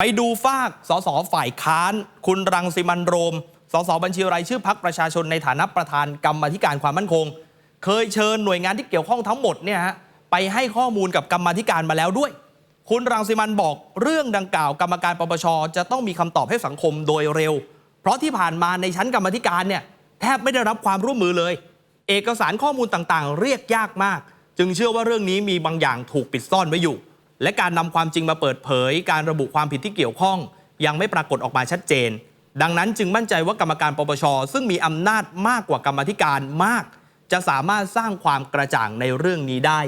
ไปดูฝากสสฝ่ายค้าน คุณรังสิมันโรม สสบัญชีรายชื่อพักประชาชนในฐานะประธานกรรมธิการความมั่นคง เคยเชิญหน่วยงานที่เกี่ยวข้องทั้งหมดเนี่ยฮะไปให้ข้อมูลกับกรรมธิการมาแล้วด้วย คุณรังสิมันบอกเรื่องดังกล่าวกรรมการปปชจะต้องมีคำตอบให้สังคมโดยเร็ว เพราะที่ผ่านมาในชั้นกรรมธิการเนี่ยแทบไม่ได้รับความร่วมมือเลย เอกสารข้อมูลต่างๆ เรียกยากมาก จึงเชื่อว่าเรื่องนี้มีบางอย่างถูกปิดซ่อนไว้อยู่ และการนำความจริงมาเปิดเผย การระบุความผิดที่เกี่ยวข้อง ยังไม่ปรากฏออกมาชัดเจน ดังนั้นจึงมั่นใจว่ากรรมการปปช ซึ่งมีอำนาจมากกว่ากรรมธิการมาก จะสามารถสร้างความกระจ่างในเรื่องนี้ได้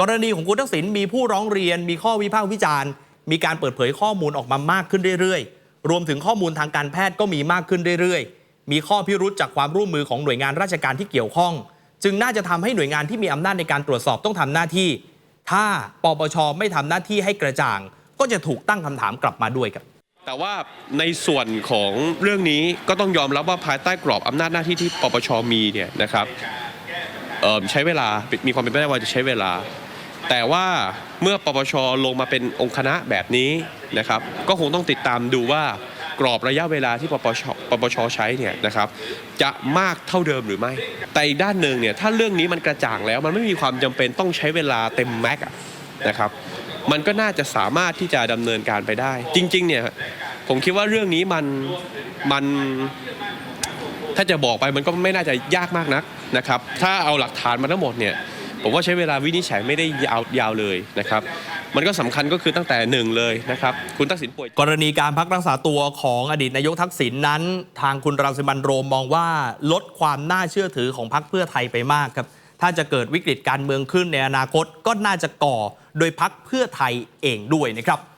กรณีของคุณทักษิณมีผู้ร้องเรียน มีข้อวิพากษ์วิจารณ์ มีการเปิดเผยข้อมูลออกมามากขึ้นเรื่อยๆ รวมถึงข้อมูลทางการแพทย์ก็มีมากขึ้นเรื่อยๆ มีข้อพิรุษจากความร่วมมือของหน่วยงานราชการที่เกี่ยวข้อง จึงน่าจะทำให้หน่วยงานที่มีอำนาจในการตรวจสอบต้องทำหน้าที่ ถ้าปปชไม่ทำหน้าที่ให้กระจ่าง ก็จะถูกตั้งคำถามกลับมาด้วยครับ แต่ว่าในส่วนของเรื่องนี้ก็ต้องยอมรับว่าภายใต้กรอบอำนาจหน้าที่ที่ปปชมีเนี่ยนะครับใช้เวลา มีความเป็นไปได้ว่าจะใช้เวลา แต่ว่าเมื่อปปชลงมาเป็นองค์คณะแบบนี้นะครับ ก็คงต้องติดตามดูว่า กรอบระยะเวลาที่ปปชปปชใช้เนี่ยนะครับจะมากเท่าเดิมหรือไม่ แต่อีกด้านหนึ่งเนี่ยถ้าเรื่องนี้มันกระจ่างแล้ว มันไม่มีความจำเป็นต้องใช้เวลาเต็มแม็กอะนะครับมันก็น่าจะสามารถที่จะดำเนินการไปได้ จริงๆเนี่ยผมคิดว่าเรื่องนี้มันมันถ้าจะบอกไปมันก็ไม่น่าจะยากมากนักนะครับถ้าเอาหลักฐานมาทั้งหมดเนี่ย ผมว่าใช้เวลาวินิจฉัยไม่ได้ยาวยาวเลยนะครับมันก็สำคัญก็คือตั้งแต่หนึ่งเลยนะครับคุณทักษิณป่วย กรณีการพักรักษาตัวของอดีตนายกทักษิณนั้น ทางคุณรังสิมันโรมมองว่าลดความน่าเชื่อถือของพรรคเพื่อไทยไปมากครับ ถ้าจะเกิดวิกฤตการเมืองขึ้นในอนาคตก็น่าจะก่อโดยพักเพื่อไทยเองด้วยนะครับ